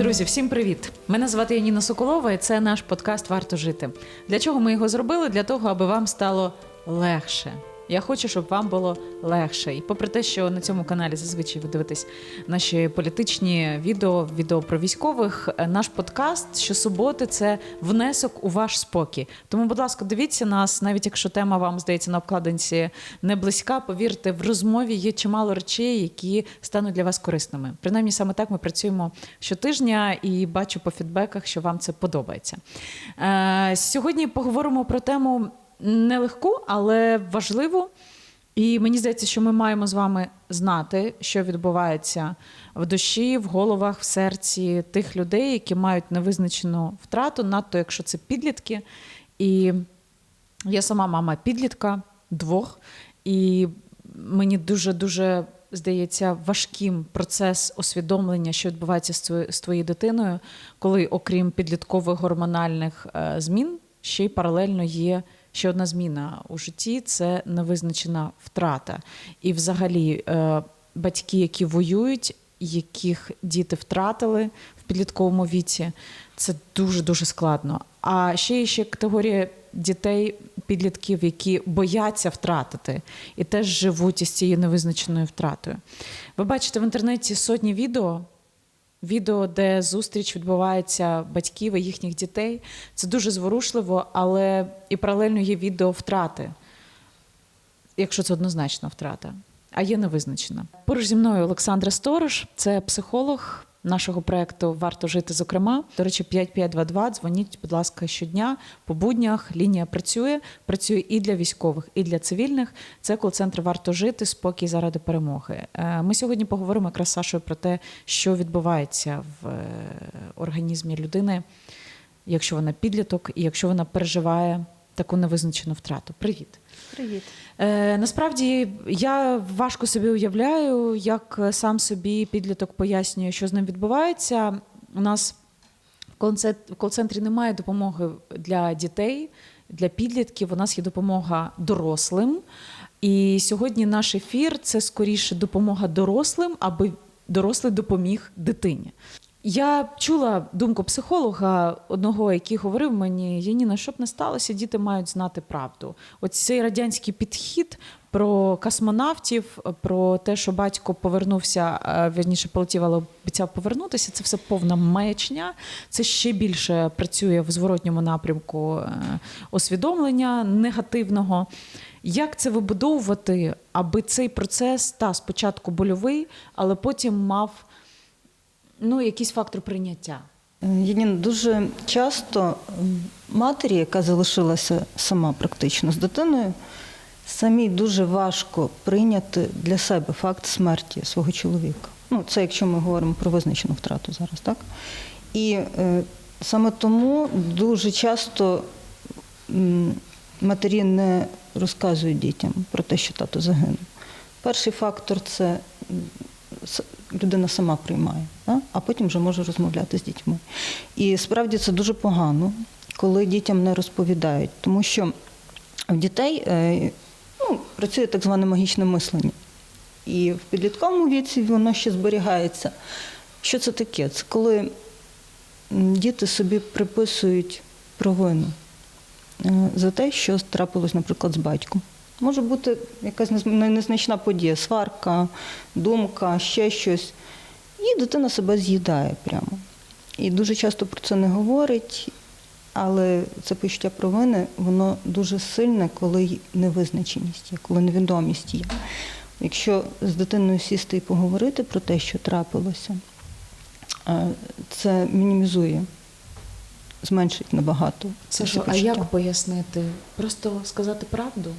Друзі, всім привіт! Мене звати Яніна Соколова, і це наш подкаст Варто жити. Для чого ми його зробили? Для того, аби вам стало легше. Я хочу, щоб вам було легше. І попри те, що на цьому каналі зазвичай ви дивитесь наші політичні відео, відео про військових, е, наш подкаст щосуботи це внесок у ваш спокій. Тому, будь ласка, дивіться нас, навіть якщо тема вам здається на обкладинці не близька. Повірте, в розмові є чимало речей, які стануть для вас корисними. Принаймні, саме так ми працюємо щотижня і бачу по фідбеках, що вам це подобається. Е, Сьогодні поговоримо про тему нелегку, але важливу. І мені здається, що ми маємо з вами знати, що відбувається в душі, в головах, в серці тих людей, які мають невизначену втрату, надто якщо це підлітки. І я сама мама підлітка двох, і мені дуже дуже здається важким процес усвідомлення, що відбувається з твоєю- дитиною, коли, окрім підліткових гормональних е, змін, ще й паралельно є ще одна зміна у житті це невизначена втрата. І, взагалі, е, батьки, які воюють, яких діти втратили в підлітковому віці, це дуже дуже складно. А ще є ще категорія дітей, підлітків, які бояться втратити і теж живуть із цією невизначеною втратою. Ви бачите в інтернеті сотні відео. Відео, де зустріч відбувається батьків і їхніх дітей, це дуже зворушливо, але і паралельно є відео втрати, якщо це однозначно втрата, а є невизначена. Поруч зі мною Олександра Сторож, це психолог нашого проекту Варто жити. Зокрема, до речі, 5522, Дзвоніть, будь ласка, щодня по буднях. Лінія працює, працює і для військових, і для цивільних. Це кол-центр Варто жити, спокій заради перемоги. Е, Ми сьогодні поговоримо якраз з Сашою про те, що відбувається в е, організмі людини, якщо вона підліток, і якщо вона переживає таку невизначену втрату. Привіт. Привіт. Е, насправді я важко собі уявляю, як сам собі підліток пояснює, що з ним відбувається. У нас в кол-центрі немає допомоги для дітей, для підлітків. У нас є допомога дорослим. І сьогодні наш ефір це скоріше допомога дорослим, аби дорослий допоміг дитині. Я чула думку психолога одного, який говорив мені: Яніна, щоб не сталося, діти мають знати правду. Ось цей радянський підхід про космонавтів, про те, що батько повернувся, е, вірніше полетів, але обіцяв повернутися. Це все повна маячня. Це ще більше працює в зворотньому напрямку е, усвідомлення негативного. Як це вибудовувати, аби цей процес та спочатку больовий, але потім мав ну, якийсь фактор прийняття? Єдине, дуже часто матері, яка залишилася сама практично з дитиною, самій дуже важко прийняти для себе факт смерті свого чоловіка. Ну, це якщо ми говоримо про визначену втрату зараз, так? І е, саме тому дуже часто матері не розказують дітям про те, що тато загинув. Перший фактор це людина сама приймає, а потім вже може розмовляти з дітьми. І справді це дуже погано, коли дітям не розповідають, тому що в дітей е, ну, працює так зване магічне мислення. І в підлітковому віці воно ще зберігається. Що це таке? Це коли діти собі приписують провину е, за те, що трапилось, наприклад, з батьком. Може бути якась незначна подія, сварка, думка, ще щось. І дитина себе з'їдає прямо. І дуже часто про це не говорить, але це почуття провини, воно дуже сильне, коли невизначеність є, коли невідомість є. Якщо з дитиною сісти і поговорити про те, що трапилося, е, це мінімізує, зменшить набагато. це Сашо, а як пояснити? Просто сказати правду?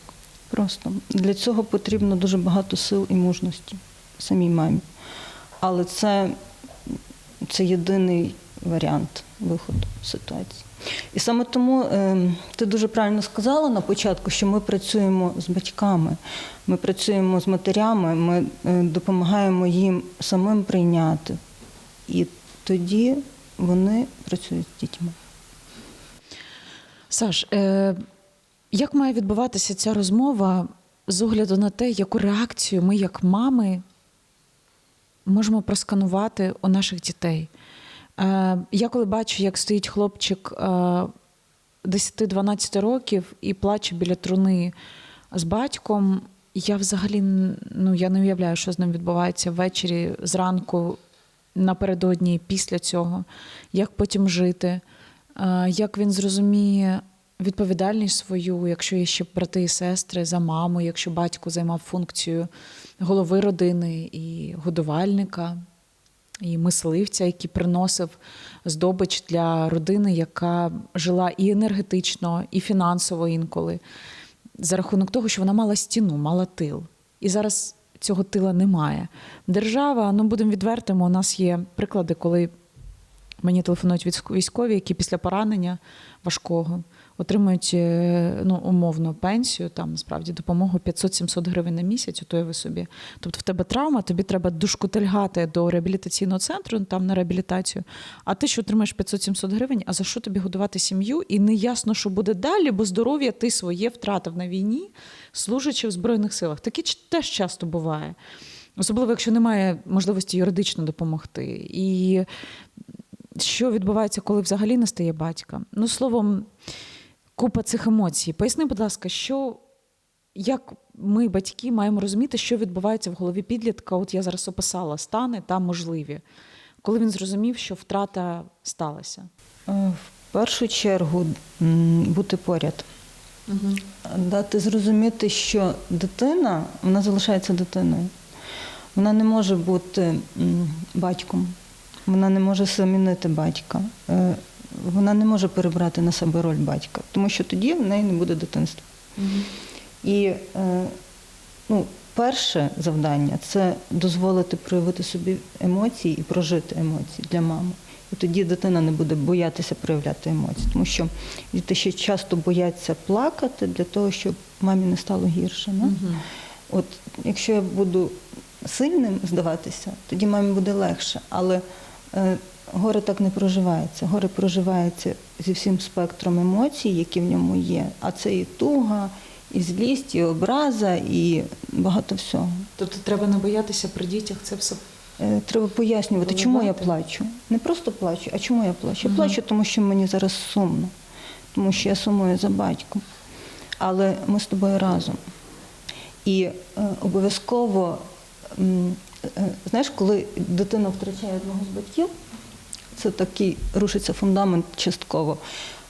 Просто для цього потрібно дуже багато сил і мужності самій мамі. Але це, це єдиний варіант виходу ситуації. І саме тому е, ти дуже правильно сказала на початку, що ми працюємо з батьками, ми працюємо з матерями, ми е, допомагаємо їм самим прийняти. І тоді вони працюють з дітьми. Саш, е, як має відбуватися ця розмова з огляду на те, яку реакцію ми, як мами, можемо просканувати у наших дітей? Е, я коли бачу, як стоїть хлопчик е, 10-12 років і плаче біля труни з батьком, я взагалі ну, я не уявляю, що з ним відбувається ввечері, зранку, напередодні, після цього, як потім жити, е, як він зрозуміє відповідальність свою, якщо є ще брати і сестри за маму, якщо батько займав функцію голови родини і годувальника, і мисливця, який приносив здобич для родини, яка жила і енергетично, і фінансово інколи, за рахунок того, що вона мала стіну, мала тил. І зараз цього тила немає. Держава, ну будемо відвертими, у нас є приклади, коли мені телефонують військ- військові, які після поранення важкого отримують е, ну, умовно пенсію, там насправді допомогу 500-700 гривень на місяць, ото ви собі. Тобто в тебе травма, тобі треба дошкутильгати до реабілітаційного центру, там на реабілітацію, а ти що отримаєш 500-700 гривень, а за що тобі годувати сім'ю? І не ясно, що буде далі, бо здоров'я ти своє втратив на війні, служачи в Збройних силах. Таке теж часто буває. Особливо, якщо немає можливості юридично допомогти. І що відбувається, коли взагалі не стає батька? Ну, словом, купа цих емоцій. Поясни, будь ласка, що як ми, батьки, маємо розуміти, що відбувається в голові підлітка? От я зараз описала стани та можливі, коли він зрозумів, що втрата сталася. Е, В першу чергу бути поряд. Дати зрозуміти, що дитина вона залишається дитиною. Вона не може бути батьком, вона не може замінити батька, Е, вона не може перебрати на себе роль батька, тому що тоді в неї не буде дитинства. І е, ну, перше завдання це дозволити проявити собі емоції і прожити емоції для мами. І тоді дитина не буде боятися проявляти емоції, тому що діти ще часто бояться плакати для того, щоб мамі не стало гірше. Не? От якщо я буду сильним здаватися, тоді мамі буде легше. Але е, горе так не проживається. Горе проживається зі всім спектром емоцій, які в ньому є. А це і туга, і злість, і образа, і багато всього. Тобто треба не боятися при дітях це все. Е, Треба пояснювати, чому я плачу. Не просто плачу, а чому я плачу. Я плачу, тому що мені зараз сумно, тому що я сумую за батьком. Але ми з тобою разом. І е, обов'язково, е, знаєш, коли дитина втрачає одного з батьків, це такий рушиться фундамент частково,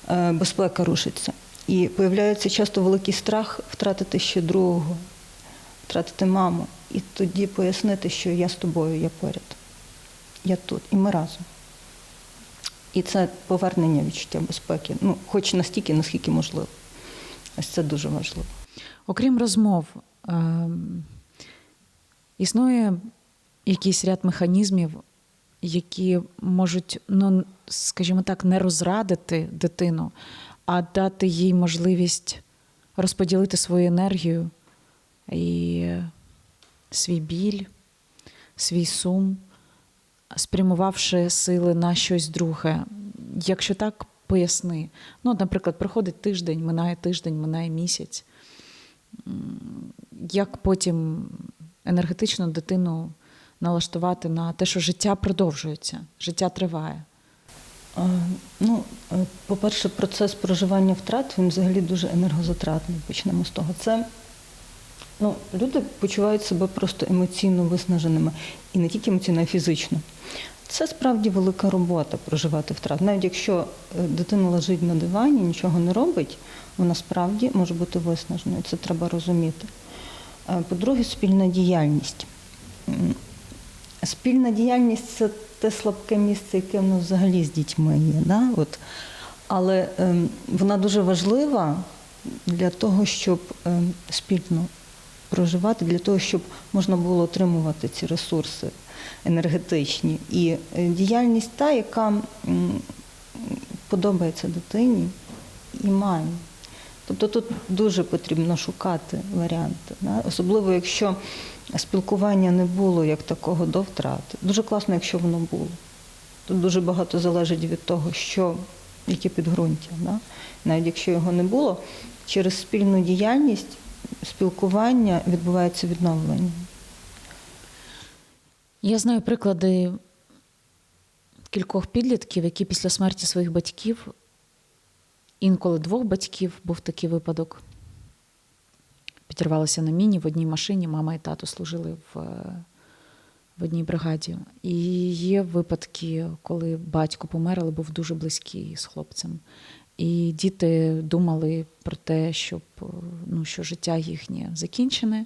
е, безпека рушиться. І появляється часто великий страх втратити ще другого, втратити маму. І тоді пояснити, що я з тобою, я поряд, я тут, і ми разом. І це повернення відчуття безпеки, ну, хоч настільки, наскільки можливо. Ось це дуже важливо. Окрім розмов, ем, існує якийсь ряд механізмів, які можуть, ну, скажімо так, не розрадити дитину, а дати їй можливість розподілити свою енергію і свій біль, свій сум, спрямувавши сили на щось друге. Якщо так, поясни. Ну, наприклад, проходить тиждень, минає тиждень, минає місяць. Як потім енергетично дитину налаштувати на те, що життя продовжується, життя триває. Ну, е, по-перше, процес проживання втрат він взагалі дуже енергозатратний. Почнемо з того. Це ну, люди почувають себе просто емоційно виснаженими. І не тільки емоційно, а й фізично. Це справді велика робота проживати втрат. Навіть якщо е, дитина лежить на дивані, нічого не робить, вона справді може бути виснаженою. Це треба розуміти. Е, По-друге, спільна діяльність. Спільна діяльність це те слабке місце, яке в нас взагалі з дітьми є. Да? От. Але ем, вона дуже важлива для того, щоб ем, спільно проживати, для того, щоб можна було отримувати ці ресурси енергетичні. І е, діяльність та, яка м, подобається дитині і мамі. Тобто тут дуже потрібно шукати варіанти. Да? Особливо, якщо спілкування не було як такого до втрати. Дуже класно, якщо воно було. Тут дуже багато залежить від того, що, яке підґрунтя. Да? Навіть якщо його не було, через спільну діяльність спілкування відбувається відновлення. Я знаю приклади кількох підлітків, які після смерті своїх батьків, інколи двох батьків, був такий випадок. Підірвалися на міні в одній машині. Мама і тато служили в, е, в одній бригаді. І є випадки, коли батько помер, але був дуже близький з хлопцем. І діти думали про те, щоб е, ну, що життя їхнє закінчене,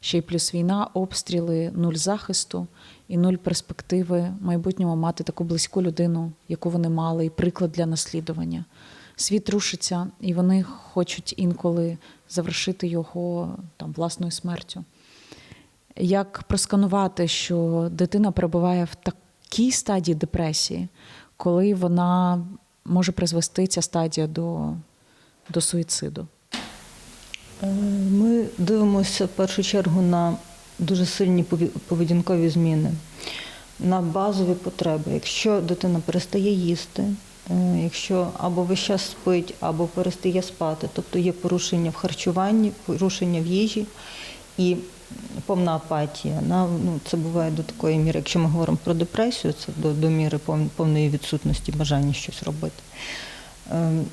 ще й плюс війна, обстріли, нуль захисту і нуль перспективи майбутнього мати таку близьку людину, яку вони мали, і приклад для наслідування. Світ рушиться, і вони хочуть інколи завершити його там власною смертю. Як просканувати, що дитина перебуває в такій стадії депресії, коли вона може призвести ця стадія до, до суїциду? Е, Ми дивимося в першу чергу на дуже сильні поведінкові зміни, на базові потреби. Якщо дитина перестає їсти, якщо або весь час спить, або перестає спати, тобто є порушення в харчуванні, порушення в їжі і повна апатія. Ну, це буває до такої міри, якщо ми говоримо про депресію, це до, до міри повної відсутності бажання щось робити. Ем,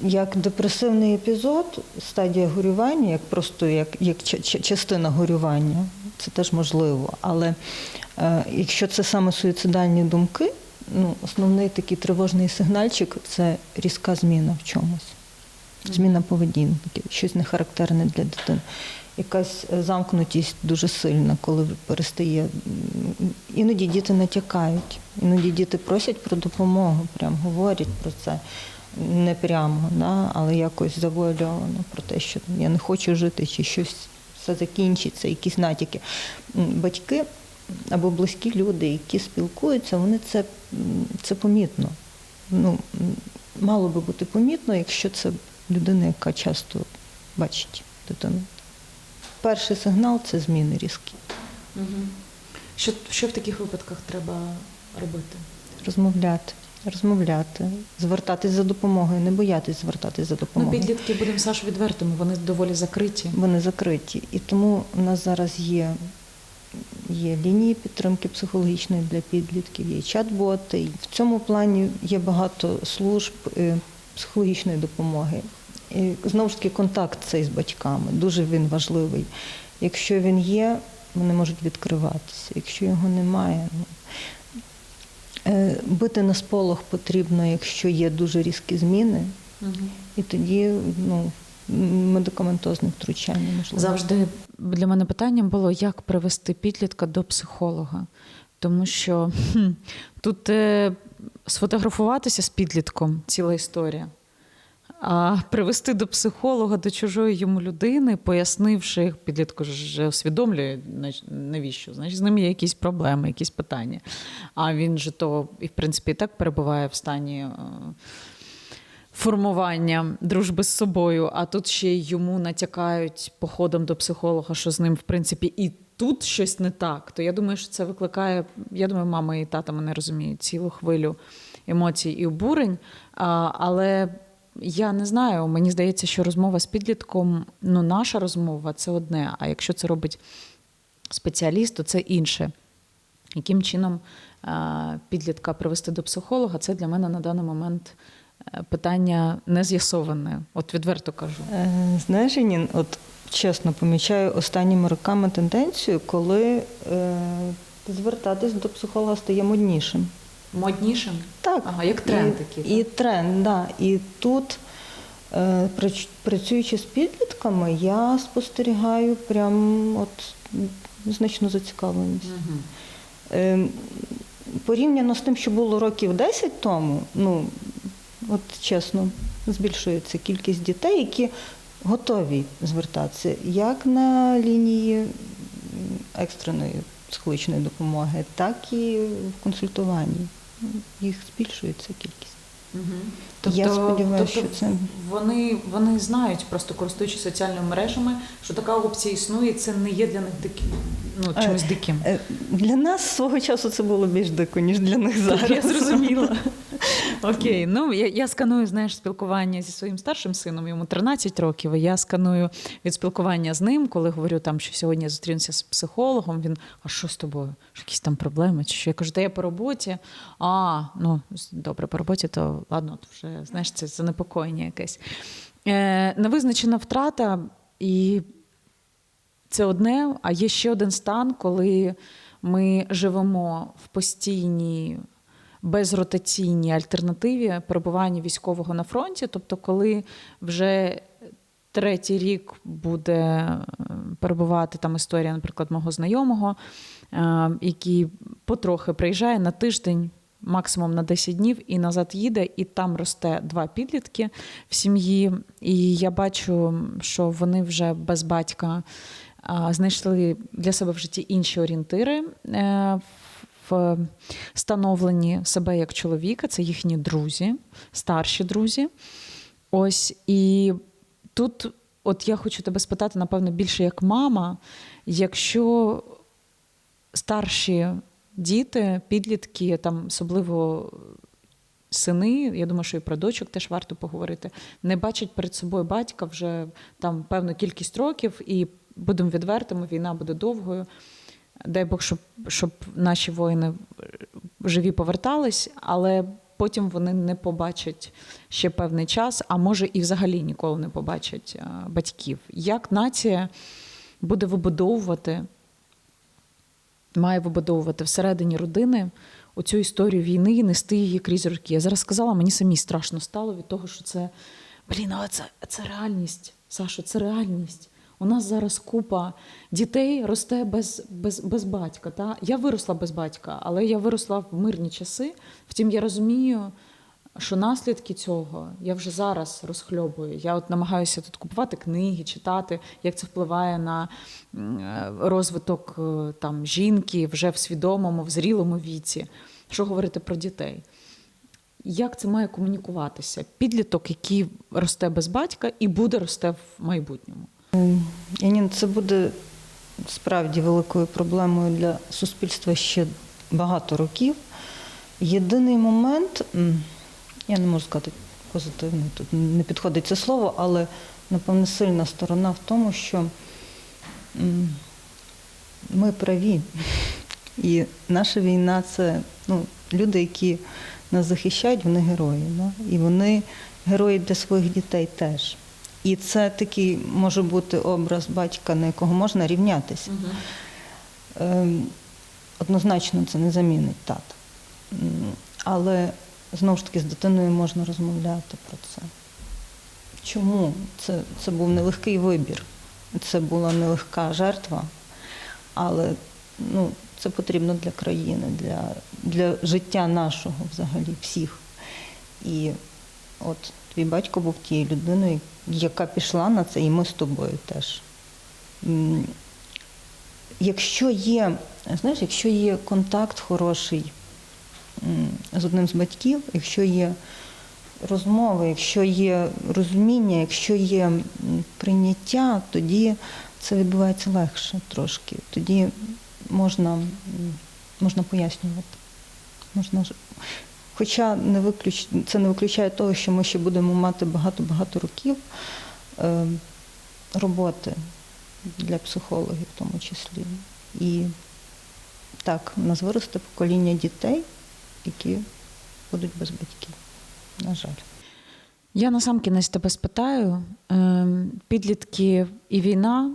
Як депресивний епізод, стадія горювання, як просто як, як ча- ча- частина горювання, це теж можливо. Але е, якщо це саме суїцидальні думки, ну, основний такий тривожний сигнальчик це різка зміна в чомусь. Зміна поведінки, щось не характерне для дитини. Якась е, замкнутість дуже сильна, коли перестає. Іноді діти натякають, іноді діти просять про допомогу, прям говорять про це не прямо, да, але якось завуальовано про те, що я не хочу жити, чи щось все закінчиться, якісь натяки. Батьки або близькі люди, які спілкуються, вони це, це помітно. Ну, мало би бути помітно, якщо це людина, яка часто бачить дитину. Перший сигнал це зміни різкі. Що, що в таких випадках треба робити? Розмовляти, розмовляти, звертатись за допомогою, не боятись звертатись за Ну, допомогою. підлітки, будемо Саш відвертими, вони доволі закриті. Вони закриті. І тому у нас зараз є, є лінії підтримки психологічної для підлітків, є чат-боти. В цьому плані є багато служб е, психологічної допомоги. І знову ж таки, контакт цей з батьками дуже він важливий. Якщо він є, вони можуть відкриватися. Якщо його немає, ну, е, бити на сполох потрібно, якщо є дуже різкі зміни, і тоді ну, медикаментозне втручання можливо. Завжди для мене питанням було, як привести підлітка до психолога. Тому що тут е, сфотографуватися з підлітком ціла історія. А привести до психолога, до чужої йому людини, пояснивши, підлітку вже усвідомлює, навіщо? Значить, з ним є якісь проблеми, якісь питання. А він же то, і в принципі, і так перебуває в стані. Формування дружби з собою, а тут ще й йому натякають походом до психолога, що з ним, в принципі, і тут щось не так. То я думаю, що це викликає. Я думаю, мама і тата мене розуміють цілу хвилю емоцій і обурень. А, але я не знаю, мені здається, що розмова з підлітком, ну, наша розмова це одне. А якщо це робить спеціаліст, то це інше. Яким чином підлітка привести до психолога, це для мене на даний момент питання не з'ясоване. От відверто кажу. Е, Знаєш, Нін, от чесно помічаю останніми роками тенденцію, коли е, звертатись до психолога стає моднішим. Моднішим? Так. Ага, як тренд і, такий, І тренд, да. І тут, е, працюючи з підлітками, я спостерігаю прям от значну зацікавленість. Угу. Е, Порівняно з тим, що було років 10 тому, ну от чесно, збільшується кількість дітей, які готові звертатися як на лінії екстреної психологічної допомоги, так і в консультуванні. Їх збільшується кількість. Угу. Я сподіваюся, тобто що це- вони, вони знають, просто користуючись соціальними мережами, що така опція існує, це не є для них диким, ну, чимось диким. Е, Для нас свого часу це було більш дико, ніж для них зараз. Я зрозуміла. Окей, ну я, я сканую, знаєш, спілкування зі своїм старшим сином, йому 13 років. і Я сканую від спілкування з ним, коли говорю там, що сьогодні я зустрінуся з психологом. Він, а що з тобою? Що якісь там проблеми? Чи що? Я кажу, та я по роботі. А, ну добре, по роботі, то ладно, то вже знаєш, це занепокоєння якесь. Е, невизначена втрата, і це одне, а є ще один стан, коли ми живемо в постійній безротаційній альтернативі перебування військового на фронті. Тобто, коли вже третій рік буде е, перебувати там історія, наприклад, мого знайомого, е, який потрохи приїжджає на тиждень. Максимум на 10 днів і назад їде, і там росте два підлітки в сім'ї. І я бачу, що вони вже без батька знайшли для себе в житті інші орієнтири е, в становленні себе як чоловіка. Це їхні друзі, старші друзі. Ось і тут, от я хочу тебе спитати, напевно, більше як мама, якщо старші діти, підлітки, там особливо сини, я думаю, що і про дочок теж варто поговорити, не бачать перед собою батька вже там певну кількість років, і будемо відвертими, війна буде довгою. Дай Бог, щоб, щоб наші воїни живі повертались, але потім вони не побачать ще певний час, а може і взагалі ніколи не побачать батьків. Як нація буде вибудовувати, має вибудовувати всередині родини оцю історію війни і нести її крізь роки. Я зараз сказала, мені самі страшно стало від того, що це блін, але це, це реальність. Сашо, це реальність. У нас зараз купа дітей росте без, без, без батька. Та? Я виросла без батька, але я виросла в мирні часи. Втім, я розумію, що наслідки цього я вже зараз розхльобую. Я от намагаюся тут купувати книги, читати, як це впливає на е, розвиток е, там, жінки вже в свідомому, в зрілому віці. Що говорити про дітей? Як це має комунікуватися? Підліток, який росте без батька і буде росте в майбутньому. Яніна, це буде справді великою проблемою для суспільства ще багато років. Єдиний момент, я не можу сказати позитивний, тут не підходить це слово, але напевно сильна сторона в тому, що ми праві. І наша війна це ну, люди, які нас захищають, вони герої. Да? І вони герої для своїх дітей теж. І це такий може бути образ батька, на якого можна рівнятися. Ем, Однозначно це не замінить тата. Але знову ж таки з дитиною можна розмовляти про це. Чому? Це, це був нелегкий вибір, це була нелегка жертва, але ну, це потрібно для країни, для, для життя нашого взагалі, всіх. І от твій батько був тією людиною, яка пішла на це, і ми з тобою теж. Якщо є, знаєш, якщо є контакт хороший з одним з батьків, якщо є розмови, якщо є розуміння, якщо є прийняття, тоді це відбувається легше трошки. Тоді можна, можна пояснювати. Можна Хоча не виключ... це не виключає того, що ми ще будемо мати багато-багато років е, роботи для психологів в тому числі. І так, у нас виросте покоління дітей, які будуть без батьків. На жаль. Я на сам кінець тебе спитаю. Ем, Підлітки і війна.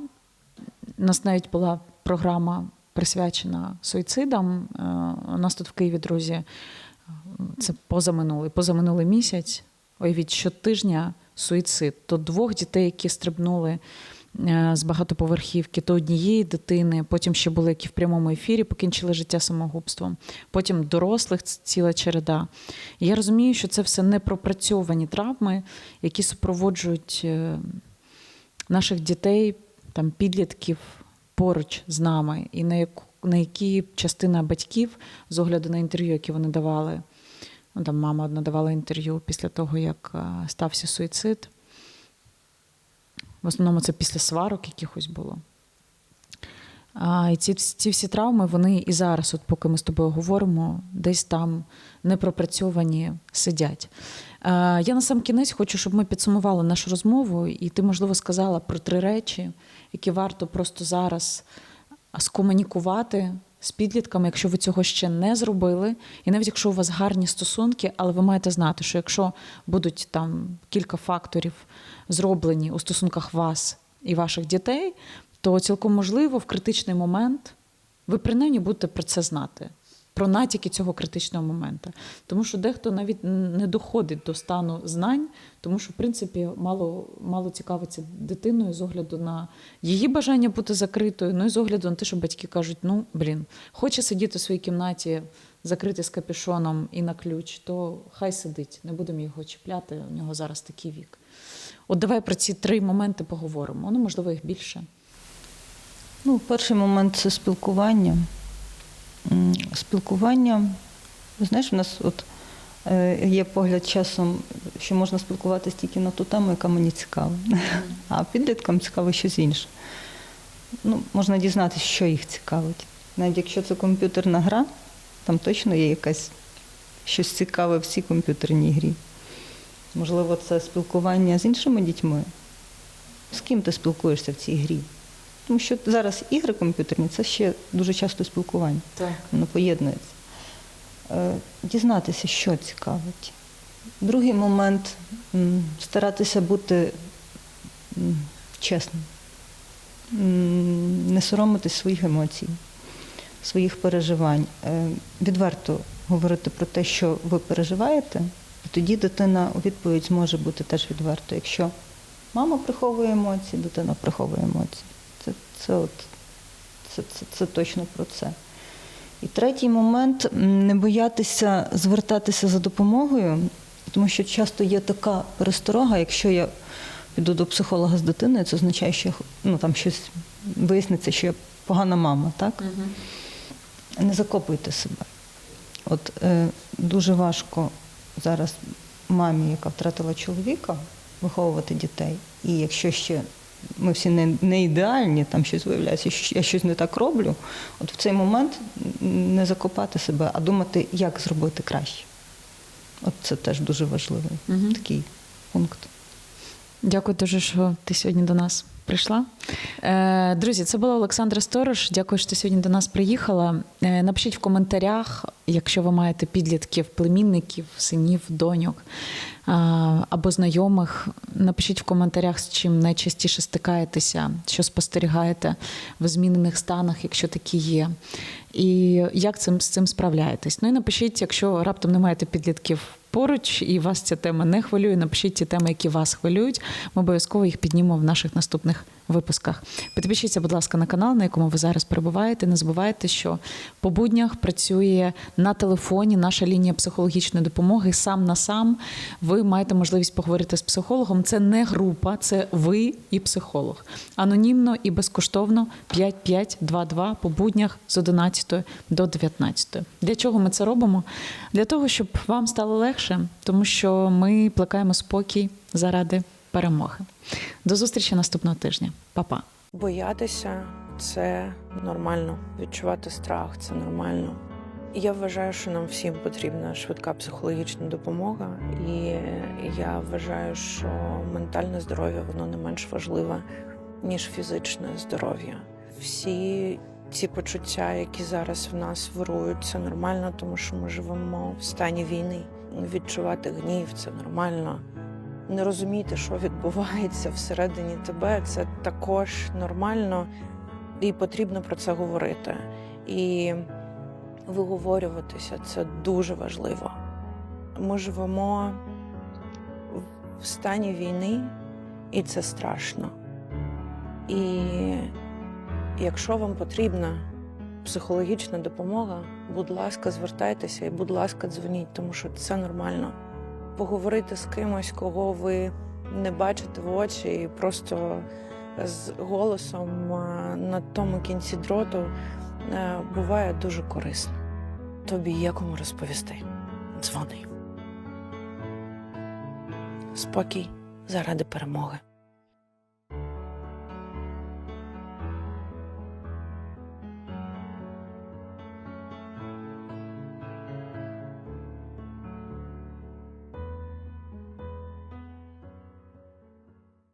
У нас навіть була програма присвячена суїцидам. Е, У нас тут в Києві, друзі, це позаминулий, позаминулий місяць. Уявіть, щотижня суїцид. То двох дітей, які стрибнули е, з багатоповерхівки, то однієї дитини, потім ще були, які в прямому ефірі покінчили життя самогубством, потім дорослих ціла череда. І я розумію, що це все непропрацьовані травми, які супроводжують е, наших дітей, там, підлітків поруч з нами, і на яку на які частина батьків з огляду на інтерв'ю, які вони давали. Ну, там мама давала інтерв'ю після того, як е, стався суїцид. В основному це після сварок якихось було. А, і ці, ці всі травми, вони і зараз, от поки ми з тобою говоримо, десь там непропрацьовані сидять. А, я на сам кінець хочу, щоб ми підсумували нашу розмову, і ти, можливо, сказала про три речі, які варто просто зараз скомунікувати з підлітками, якщо ви цього ще не зробили, і навіть якщо у вас гарні стосунки, але ви маєте знати, що якщо будуть там кілька факторів зроблені у стосунках вас і ваших дітей, то цілком можливо в критичний момент ви принаймні будете про це знати. Про натяки цього критичного моменту. Тому що дехто навіть не доходить до стану знань, тому що, в принципі, мало, мало цікавиться дитиною з огляду на її бажання бути закритою, ну і з огляду на те, що батьки кажуть: ну, блін, хоче сидіти в своїй кімнаті, закрити з капюшоном і на ключ, то хай сидить, не будемо його чіпляти, у нього зараз такий вік. От давай про ці три моменти поговоримо. Ну, можливо, їх більше. Ну, перший момент це спілкування. Спілкування, знаєш, у нас от е, є погляд часом, що можна спілкуватися тільки на ту тему, яка мені цікава. А підліткам цікаво щось інше. Ну, можна дізнатися, що їх цікавить. Навіть якщо це комп'ютерна гра, там точно є якась щось цікаве в цій комп'ютерній грі. Можливо, це спілкування з іншими дітьми. З ким ти спілкуєшся в цій грі? Тому що зараз ігри комп'ютерні це ще дуже часто спілкування. Так. Воно поєднується. Е, Дізнатися, що цікавить. Другий момент старатися бути чесним, не соромитись своїх емоцій, своїх переживань. Е, Відверто говорити про те, що ви переживаєте, і тоді дитина у відповідь зможе бути теж відверто. Якщо мама приховує емоції, дитина приховує емоції. Це, от, це, це, це точно про це. І третій момент не боятися звертатися за допомогою, тому що часто є така пересторога, якщо я піду до психолога з дитиною, це означає, що ну, там щось виясниться, що я погана мама, так? Не закопуйте себе. От е, дуже важко зараз мамі, яка втратила чоловіка, виховувати дітей. І якщо ще ми всі не, не ідеальні, там щось виявляється, я щось не так роблю, от в цей момент не закопати себе, а думати, як зробити краще. От це теж дуже важливий угу. такий пункт. Дякую дуже, що ти сьогодні до нас прийшла. Е, друзі, це була Олександра Сторож. Дякую, що ти сьогодні до нас приїхала. Е, напишіть в коментарях, якщо ви маєте підлітків, племінників, синів, доньок або знайомих. Напишіть в коментарях, з чим найчастіше стикаєтеся, що спостерігаєте в змінених станах, якщо такі є. І як цим, з цим справляєтесь. Ну і напишіть, якщо раптом не маєте підлітків поруч і вас ця тема не хвилює, напишіть ті теми, які вас хвилюють. Ми обов'язково їх піднімемо в наших наступних випусках. Підпишіться, будь ласка, на канал, на якому ви зараз перебуваєте. Не забувайте, що по буднях працює на телефоні наша лінія психологічної допомоги. Сам на сам ви маєте можливість поговорити з психологом. Це не група, це ви і психолог. Анонімно і безкоштовно 5522 по буднях з 11 до 19. Для чого ми це робимо? Для того, щоб вам стало легше, тому що ми плекаємо спокій заради перемоги. До зустрічі наступного тижня. Па-па. Боятися це нормально. Відчувати страх це нормально. Я вважаю, що нам всім потрібна швидка психологічна допомога, і я вважаю, що ментальне здоров'я воно не менш важливе, ніж фізичне здоров'я. Всі ці почуття, які зараз в нас вирують, це нормально, тому що ми живемо в стані війни. Відчувати гнів це нормально не розуміти, що відбувається всередині тебе, це також нормально і потрібно про це говорити. І виговорюватися це дуже важливо. Ми живемо в стані війни, і це страшно. І якщо вам потрібна психологічна допомога, будь ласка, звертайтеся і, будь ласка, дзвоніть, тому що це нормально поговорити з кимось, кого ви не бачите в очі, і просто з голосом на тому кінці дроту е, буває дуже корисно. Тобі є кому розповісти. Дзвони. Спокій заради перемоги.